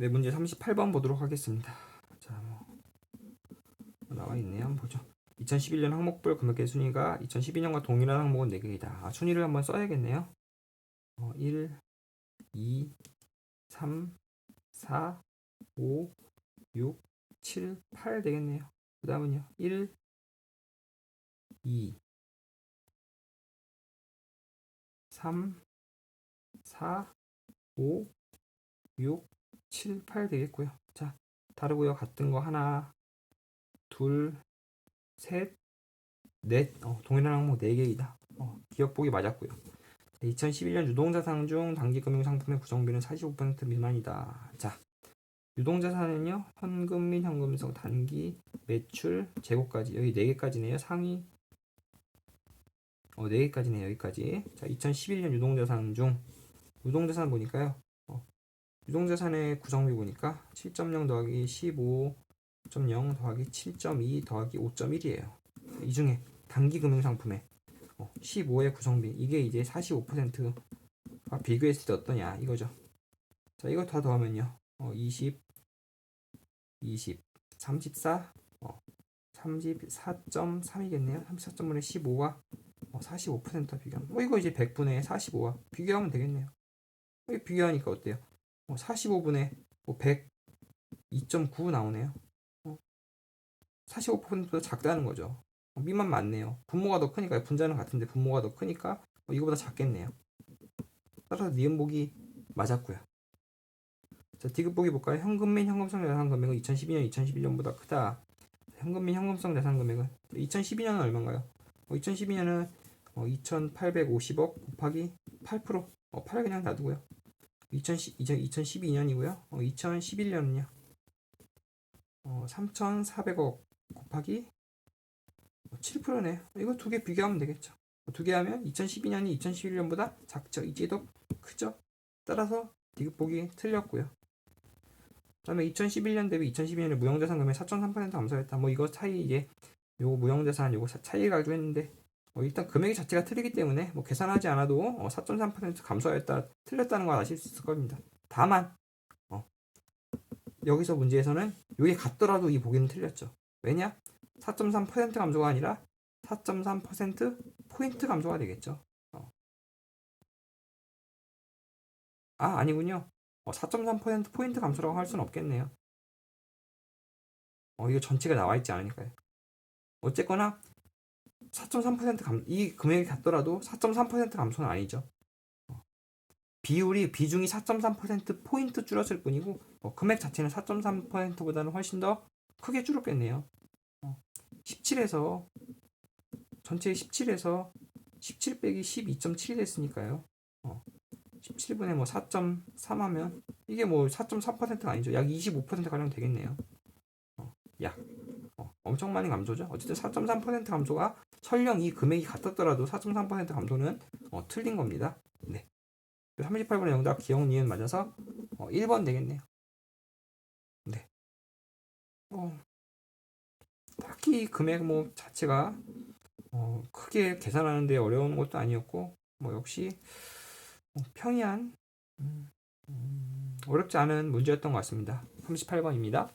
네, 문제 38번 보도록 하겠습니다. 자, 뭐 나와 있네요. 한번 보죠. 2011년 항목별 금액의 순위가 2012년과 동일한 항목은 4개이다. 아, 순위를 한번 써야겠네요. 어, 1, 2, 3, 4, 5, 6, 7, 8 되겠네요. 그 다음은요. 1, 2, 3, 4, 5, 6, 7, 8 되겠고요. 자, 다르고요. 같은 거 하나, 둘, 셋, 넷. 어, 동일한 항목 4개이다. 어, 기억보기 맞았고요. 2011년 유동자산 중 단기금융 상품의 구성비는 45% 미만이다. 자, 유동자산은요, 현금 및 현금성, 단기, 매출, 재고까지 여기 4개까지네요. 상위 어, 4개까지네요. 여기까지. 자, 2011년 유동자산 중 유동자산 보니까요. 어, 유동자산의 구성비 보니까 7.0 더하기 15.0 더하기 7.2 더하기 5.1이에요. 이 중에 단기 금융 상품의 어, 15의 구성비 이게 이제 45%와 비교했을 때 어떠냐 이거죠. 자 이거 다 더하면요. 어, 20, 20, 34, 어, 34.3이겠네요. 34.5에 15와 어, 45% 비교하면 어, 이거 이제 100분의 45와 비교하면 되겠네요. 비교하니까 어때요? 어, 45분의 뭐 100, 2.9 나오네요. 어, 45%보다 작다는 거죠. 어, 미만 맞네요. 분모가 더 크니까 분자는 같은데 분모가 더 크니까 어, 이거보다 작겠네요. 따라서 니은복이 맞았고요. 자, 디귿보기 볼까요? 현금 및 현금성 자산 금액은 2012년, 2011년보다 크다. 현금 및 현금성 자산 금액은 2012년은 얼마인가요? 어, 2012년은 어, 2,850억 곱하기 8%. 어, 8 그냥 놔두고요. 2010, 2012년이고요. 어, 2011년은요. 어, 3,400억 곱하기 7%네요. 이거 두 개 비교하면 되겠죠. 두 개 하면 2012년이 2011년보다 작죠. 이게 더 크죠. 따라서 디귿보기 틀렸고요. 그다음에 2011년 대비 2012년에 무형자산 금액 4.3% 감소했다. 뭐 이거 차이 이제 요거 무형자산 요거 차이 가지고 했는데 어, 일단 금액 자체가 틀리기 때문에 뭐 계산하지 않아도 어, 4.3% 감소했다 틀렸다는 걸 아실 수 있을 겁니다. 다만 어, 여기서 문제에서는 이게 같더라도 이 보기는 틀렸죠. 왜냐? 4.3% 감소가 아니라 4.3% 포인트 감소가 되겠죠. 어. 아 아니군요. 어, 4.3% 포인트 감소라고 할 수는 없겠네요. 어, 이거 전체가 나와 있지 않으니까요. 어쨌거나 4.3% 감, 이 금액이 같더라도 4.3% 감소는 아니죠. 어. 비율이 비중이 4.3% 포인트 줄었을 뿐이고 어, 금액 자체는 4.3%보다는 훨씬 더 크게 줄었겠네요. 어, 17에서 전체 17에서 17 빼기 12.7이 됐으니까요. 어, 17분의 뭐4.3 하면 이게 뭐 4.3%가 아니죠. 약 25% 가량 되겠네요. 어, 약 어, 엄청 많이 감소죠. 어쨌든 4.3% 감소가 설령 이 금액이 같았더라도 4.3% 감소는 어, 틀린 겁니다. 네. 38번의 정답 기억 니은 맞아서 어, 1번 되겠네요. 네. 어, 딱히 금액 뭐 자체가 어, 크게 계산하는데 어려운 것도 아니었고 뭐 역시 뭐 평이한 음, 음, 어렵지 않은 문제였던 것 같습니다. 38번입니다.